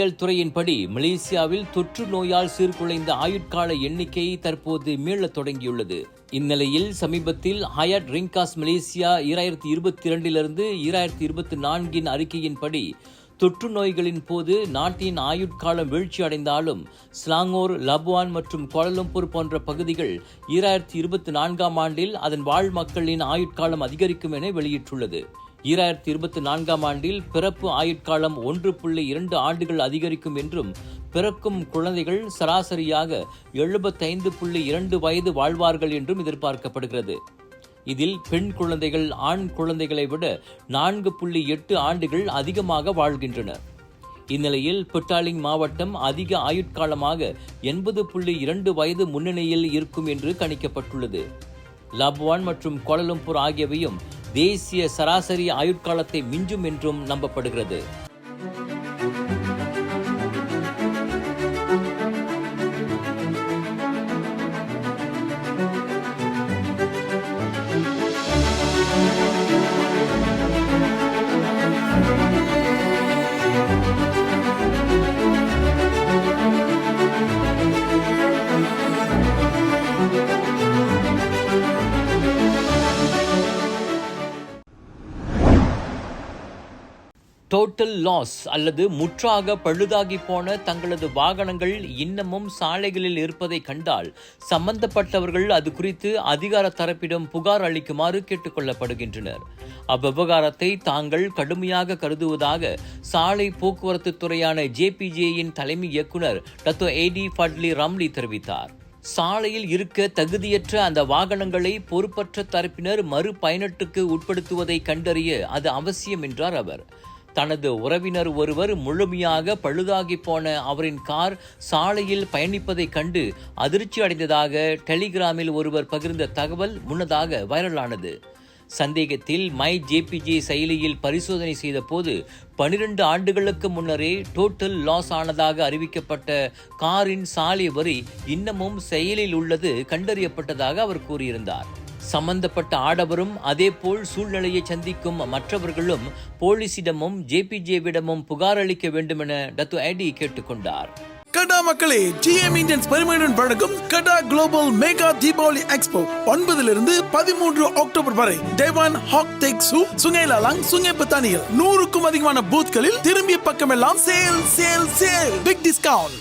புள்ளியியல் துறையின்படி மலேசியாவில் தொற்று நோயால் சீர்குலைந்த ஆயுட்கால எண்ணிக்கை தற்போது மீளத் தொடங்கியுள்ளது. இந்நிலையில் சமீபத்தில் ஹயாட் ரிங்காஸ் மலேசியா ஈராயிரத்தி இருபத்தி இரண்டிலிருந்து ஈராயிரத்தி இருபத்தி நான்கின் அறிக்கையின்படி தொற்று நோய்களின் போது நாட்டின் ஆயுட்காலம் வீழ்ச்சி அடைந்தாலும் ஸ்லாங்கோர் லபுவான் மற்றும் கோலலம்பூர் போன்ற பகுதிகள் ஈராயிரத்தி இருபத்தி நான்காம் ஆண்டில் அதன் வாழ் மக்களின் ஆயுட்காலம் அதிகரிக்கும் என வெளியிட்டுள்ளது. ஈராயிரத்தி இருபத்தி நான்காம் ஆண்டில் பிறப்பு ஆயுட்காலம் ஒன்று புள்ளி இரண்டு ஆண்டுகள் அதிகரிக்கும் என்றும் பிறக்கும் குழந்தைகள் சராசரியாக எழுபத்தைந்து புள்ளி இரண்டு வயது வாழ்வார்கள் என்றும் எதிர்பார்க்கப்படுகிறது. இதில் பெண் குழந்தைகள் ஆண் குழந்தைகளை விட நான்கு புள்ளி எட்டு ஆண்டுகள் அதிகமாக வாழ்கின்றனர் இந்நிலையில் பிட்டாலிங் மாவட்டம் அதிக ஆயுட்காலமாக எண்பது புள்ளி இரண்டு வயது முன்னணியில் இருக்கும் என்று கணிக்கப்பட்டுள்ளது. லப்வான் மற்றும் கோலலம்பூர் ஆகியவையும் தேசிய சராசரி ஆயுட்காலத்தை மிஞ்சும் என்றும் நம்பப்படுகிறது. டோட்டல் லாஸ் அல்லது முற்றாக பழுதாகி போன தங்களது வாகனங்கள் இன்னமும் சாலைகளில் இருப்பதை கண்டால் சம்பந்தப்பட்டவர்கள் அது குறித்து அதிகார தரப்பிடம் புகார் அளிக்குமாறு கேட்டுக்கொள்ளப்படுகின்றனர். அவ்விவகாரத்தை தாங்கள் கடுமையாக கருதுவதாக சாலை போக்குவரத்து துறையான ஜேபிஜேயின் தலைமை இயக்குனர் டத்தோ ஏடி ஃபட்லி ரம்லி தெரிவித்தார். சாலையில் இருக்க தகுதியற்ற அந்த வாகனங்களை பொறுப்பற்ற தரப்பினர் மறுபயணத்துக்கு உட்படுத்துவதை கண்டறிய அது அவசியம் என்றார் அவர். தனது உறவினர் ஒருவர் முழுமையாக பழுதாகி போன அவரின் கார் சாலையில் பயணிப்பதைக் கண்டு அதிர்ச்சி அடைந்ததாக டெலிகிராமில் ஒருவர் பகிர்ந்த தகவல் முன்னதாக வைரலானது. சந்தேகத்தில் மை ஜேபிஜே செயலியில் பரிசோதனை செய்தபோது பனிரெண்டு ஆண்டுகளுக்கு முன்னரே டோட்டல் லாஸ் ஆனதாக அறிவிக்கப்பட்ட காரின் சாலை வரி இன்னமும் செயலில் உள்ளது கண்டறியப்பட்டதாக அவர் கூறியிருந்தார். சம்பந்தப்பட்ட ஆடவரும் அதேபோல் சூழ்நிலையை சந்திக்கும் மற்றவர்களும் போலீசிடமும் ஜேபிஜேவிடமும் புகார் அளிக்க வேண்டுமென டத்து ஐடி கேட்டுக்கொண்டார். கடா மக்களே ஜிஎம் இந்தியன்ஸ் பெருமையுடன் வழங்கும் கடா குளோபல் மெகா தீபாவளி எக்ஸ்போ ஒன்பதிலிருந்து பதிமூன்று அக்டோபர் வரை டேவான் ஹாக் டெக் சூ சுங்கேலாலாங் சுங்கே பத்தானியில் நூறுக்கும் அதிகமான பூத்களில் திரும்பிய பக்கமெல்லாம் sale sale sale. Big discount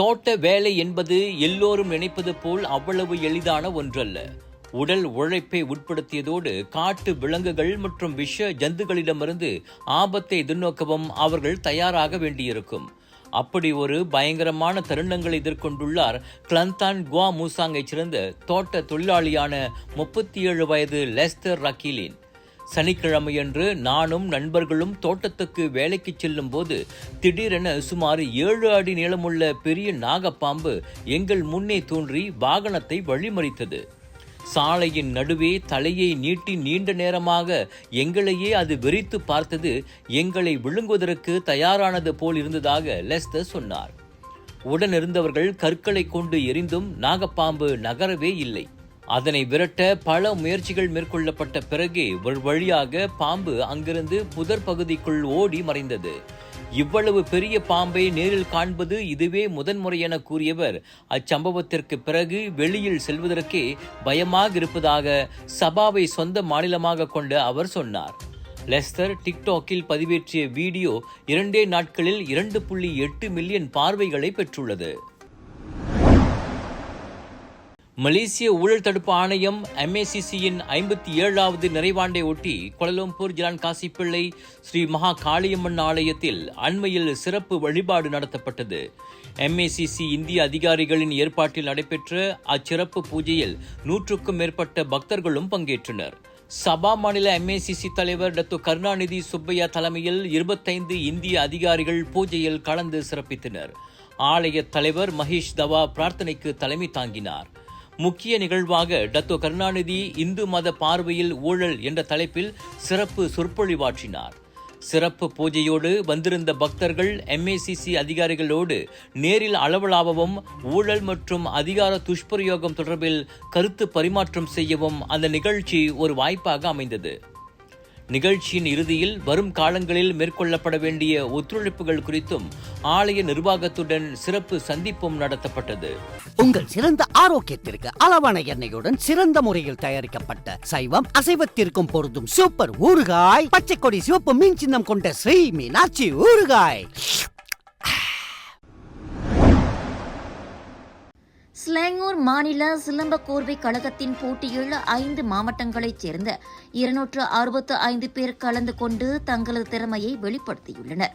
தோட்ட வேலை என்பது எல்லோரும் நினைப்பது போல் அவ்வளவு எளிதான ஒன்றல்ல. உடல் உழைப்பை உட்படுத்தியதோடு காட்டு விலங்குகள் மற்றும் விஷ ஜந்துகளிடமிருந்து ஆபத்தை எதிர்நோக்கவும் அவர்கள் தயாராக வேண்டியிருக்கும். அப்படி ஒரு பயங்கரமான தருணங்களை எதிர்கொண்டுள்ளார் கிளந்தான் குவா மூசாங்கைச் சேர்ந்த தோட்ட தொழிலாளியான முப்பத்தி ஏழு வயது லெஸ்தர் ரக்கீலின். சனிக்கிழமையன்று நானும் நண்பர்களும் தோட்டத்துக்கு வேலைக்கு செல்லும் போது திடீரென சுமார் ஏழு அடி நீளமுள்ள பெரிய நாகப்பாம்பு எங்கள் முன்னே தோன்றி வாகனத்தை வழிமறித்தது. சாலையின் நடுவே தலையை நீட்டி நீண்ட நேரமாக எங்களையே அது வெறித்து பார்த்தது எங்களை விழுங்குவதற்கு தயாரானது போல் இருந்ததாக லெஸ்தர் சொன்னார். உடனிருந்தவர்கள் கற்களை கொண்டு எரிந்தும் நாகப்பாம்பு நகரவே இல்லை. அதனை விரட்ட பல முயற்சிகள் மேற்கொள்ளப்பட்ட பிறகே ஒரு வழியாக பாம்பு அங்கிருந்து புதர் பகுதிக்குள் ஓடி மறைந்தது. இவ்வளவு பெரிய பாம்பை நேரில் காண்பது இதுவே முதன்முறை என கூறியவர். அச்சம்பவத்திற்கு பிறகு வெளியில் செல்வதற்கே பயமாக இருப்பதாக சபாவை சொந்த மாநிலமாக கொண்ட அவர் சொன்னார். லெஸ்தர் டிக்டாக்கில் பதிவேற்றிய வீடியோ இரண்டே நாட்களில் இரண்டு புள்ளி எட்டு மில்லியன் பார்வைகளை பெற்றுள்ளது. மலேசிய ஊழல் தடுப்பு ஆணையம் எம்ஏசிசியின் ஐம்பத்தி ஏழாவது நிறைவாண்டை ஒட்டி கொலலம்பூர் ஜிலான் காசிப்பிள்ளை ஸ்ரீ மகா காளியம்மன் ஆலயத்தில் அண்மையில் சிறப்பு வழிபாடு நடத்தப்பட்டது. எம்ஏசிசி இந்திய அதிகாரிகளின் ஏற்பாட்டில் நடைபெற்ற அச்சிறப்பு பூஜையில் நூற்றுக்கும் மேற்பட்ட பக்தர்களும் பங்கேற்றனர். சபா மாநில எம்ஏசிசி தலைவர் டத்து கருணாநிதி சுப்பையா தலைமையில் இருபத்தைந்து இந்திய அதிகாரிகள் பூஜையில் கலந்து சிறப்பித்தனர். ஆலய தலைவர் மகேஷ் தவா பிரார்த்தனைக்கு தலைமை தாங்கினார். முக்கிய நிகழ்வாக டத்தோ கருணாநிதி இந்து மத பார்வையில் ஊழல் என்ற தலைப்பில் சிறப்பு சொற்பொழிவாற்றினார். சிறப்பு பூஜையோடு வந்திருந்த பக்தர்கள் எம்ஏசிசி அதிகாரிகளோடு நேரில் அளவலாவவும் ஊழல் மற்றும் அதிகார துஷ்பிரயோகம் தொடர்பில் கருத்து பரிமாற்றம் செய்யவும் அந்த நிகழ்ச்சி ஒரு வாய்ப்பாக அமைந்தது. நிகழ்ச்சியின் இறுதியில் வரும் காலங்களில் மேற்கொள்ளப்பட வேண்டிய ஒத்துழைப்புகள் குறித்தும் ஆலய நிர்வாகத்துடன் சிறப்பு சந்திப்பும் நடத்தப்பட்டது. உங்கள் சிறந்த ஆரோக்கியத்திற்கு அளவான எண்ணெயுடன் சிறந்த முறையில் தயாரிக்கப்பட்ட சைவம் அசைவத்திற்கும் பொருந்தும் சூப்பர் ஊறுகாய் பச்சை கொடி சிவப்பு மீன் சின்னம் கொண்ட ஸ்ரீ மீனாட்சி ஊறுகாய். ஸ்லேங்கூர் மாநில சிலம்ப கோர்வை கழகத்தின் போட்டியில் ஐந்து மாவட்டங்களைச் சேர்ந்த இருநூற்று அறுபத்து ஐந்து பேர் கலந்து கொண்டு தங்களது திறமையை வெளிப்படுத்தியுள்ளனர்.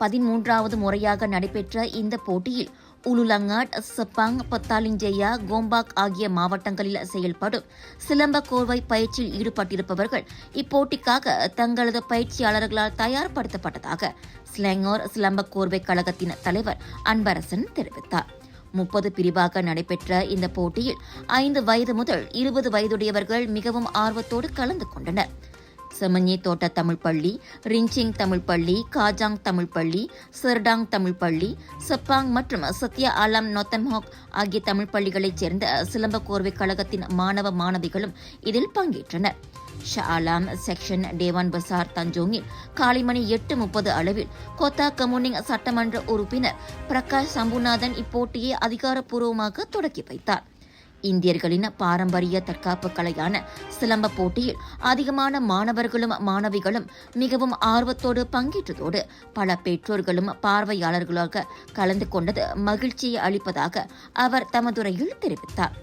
பதிமூன்றாவது முறையாக நடைபெற்ற இந்த போட்டியில் உலுலங்காட் சப்பாங் பத்தாலிஞ்செயா கோம்பாக் ஆகிய மாவட்டங்களில் செயல்படும் சிலம்ப கோர்வை பயிற்சியில் ஈடுபட்டிருப்பவர்கள் இப்போட்டிக்காக தங்களது பயிற்சியாளர்களால் தயார்படுத்தப்பட்டதாக ஸ்லேங்கோர் சிலம்ப கோர்வை கழகத்தின் தலைவர் அன்பரசன் தெரிவித்தார். முப்பது பிரிவாக நடைபெற்ற இந்த போட்டியில் ஐந்து வயது முதல் இருபது வயதுடையவர்கள் மிகவும் ஆர்வத்தோடு கலந்து கொண்டனர். செமஞ்சி தோட்ட தமிழ் பள்ளி ரிஞ்சிங் தமிழ் பள்ளி காஜாங் தமிழ் பள்ளி சர்டாங் தமிழ் பள்ளி செப்பாங் மற்றும் சத்யா ஆலம் நொத்தம்ஹாக் ஆகிய தமிழ் பள்ளிகளைச் சேர்ந்த சிலம்ப கோர்வை கழகத்தின் மாணவ மாணவிகளும் இதில் பங்கேற்றனர். ஷா ஆலாம் செக்ஷன் டேவான் பசார் தஞ்சோங்கில் காலை மணி எட்டு முப்பது அளவில் கோத்தா கமுனிங் சட்டமன்ற உறுப்பினர் பிரகாஷ் சம்புநாதன் இப்போட்டியை அதிகாரப்பூர்வமாக தொடக்கி வைத்தார். இந்தியர்களின் பாரம்பரிய தற்காப்பு கலையான சிலம்ப போட்டியில் அதிகமான மாணவர்களும் மாணவிகளும் மிகவும் ஆர்வத்தோடு பங்கேற்றதோடு பல பெற்றோர்களும் பார்வையாளர்களாக கலந்து கொண்டது மகிழ்ச்சியை அளிப்பதாக அவர் தமதுரையில் தெரிவித்தார்.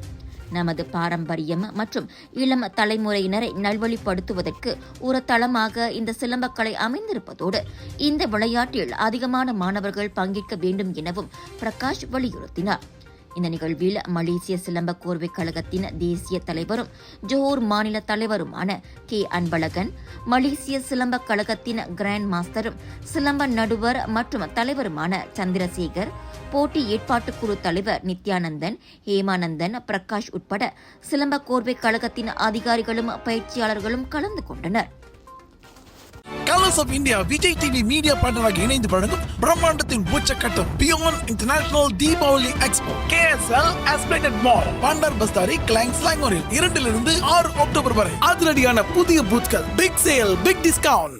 நமது பாரம்பரியம் மற்றும் இளம் தலைமுறையினரை நல்வழிப்படுத்துவதற்கு ஒரு தளமாக இந்த சிலம்பக்கலை அமைந்திருப்பதோடு இந்த விளையாட்டில் அதிகமான மாணவர்கள் பங்கேற்க வேண்டும் எனவும் பிரகாஷ் வலியுறுத்தினார். இந்த நிகழ்வில் மலேசிய சிலம்ப கோர்வை கழகத்தின் தேசிய தலைவரும் ஜோஹர் மாநில தலைவருமான கே. அன்பழகன் மலேசிய சிலம்ப கழகத்தின் கிராண்ட் மாஸ்டரும் சிலம்ப நடுவர் மற்றும் தலைவருமான சந்திரசேகர் போட்டி ஏற்பாட்டுக்குழு தலைவர் நித்யானந்தன் ஹேமானந்தன் பிரகாஷ் உட்பட சிலம்ப கோர்வை கழகத்தின் அதிகாரிகளும் பயிற்சியாளர்களும் கலந்து கொண்டனர். Colours of India Vijay TV media பார்ட்னராக இணைந்து வழங்கும் பிரம்மாண்டத்தின் உச்சக்கட்டம் பியோன் இன்டர்நேஷனல் தீபாவளி எக்ஸ்போ கேஎஸ்எல் ஆஸ்பிரேட்டட் மால் பாண்டர் பஸ்தாரி கிளாங் ஸ்லாங்கோரில் இரண்டிலிருந்து ஆறு அக்டோபர் வரை அதிரடியான புதிய பூத்கள் பிக் சேல் பிக் டிஸ்கவுண்ட்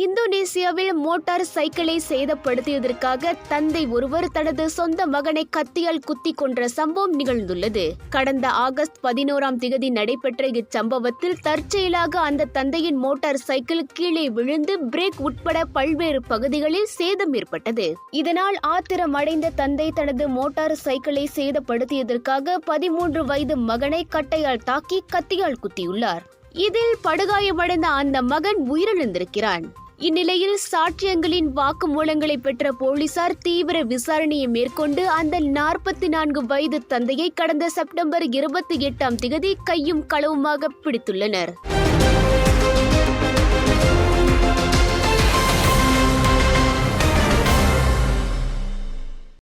இந்தோனேசியாவில் மோட்டார் சைக்கிளை சேதப்படுத்தியதற்காக தந்தை ஒருவர் தனது சொந்த மகனை கத்தியால் குத்தி கொன்ற சம்பவம் நிகழ்ந்துள்ளது. கடந்த ஆகஸ்ட் பதினோராம் திகதி நடைபெற்ற இச்சம்பவத்தில் தற்செயலாக அந்த தந்தையின் மோட்டார் சைக்கிள் கீழே விழுந்து பிரேக் உட்பட பல்வேறு பகுதிகளில் சேதம் ஏற்பட்டது. இதனால் ஆத்திரம் அடைந்த தந்தை தனது மோட்டார் சைக்கிளை சேதப்படுத்தியதற்காக பதிமூன்று வயது மகனை கட்டையால் தாக்கி கத்தியால் குத்தியுள்ளார். இதில் படுகாயமடைந்த அந்த மகன் உயிரிழந்திருக்கிறான். இந்நிலையில் சாட்சியங்களின் வாக்குமூலங்களை பெற்ற போலீசார் தீவிர விசாரணையை மேற்கொண்டு அந்த நாற்பத்தி நான்கு வயது தந்தையை கடந்த செப்டம்பர் இருபத்தி எட்டாம் திகதி கையும் களவுமாக பிடித்துள்ளனர்.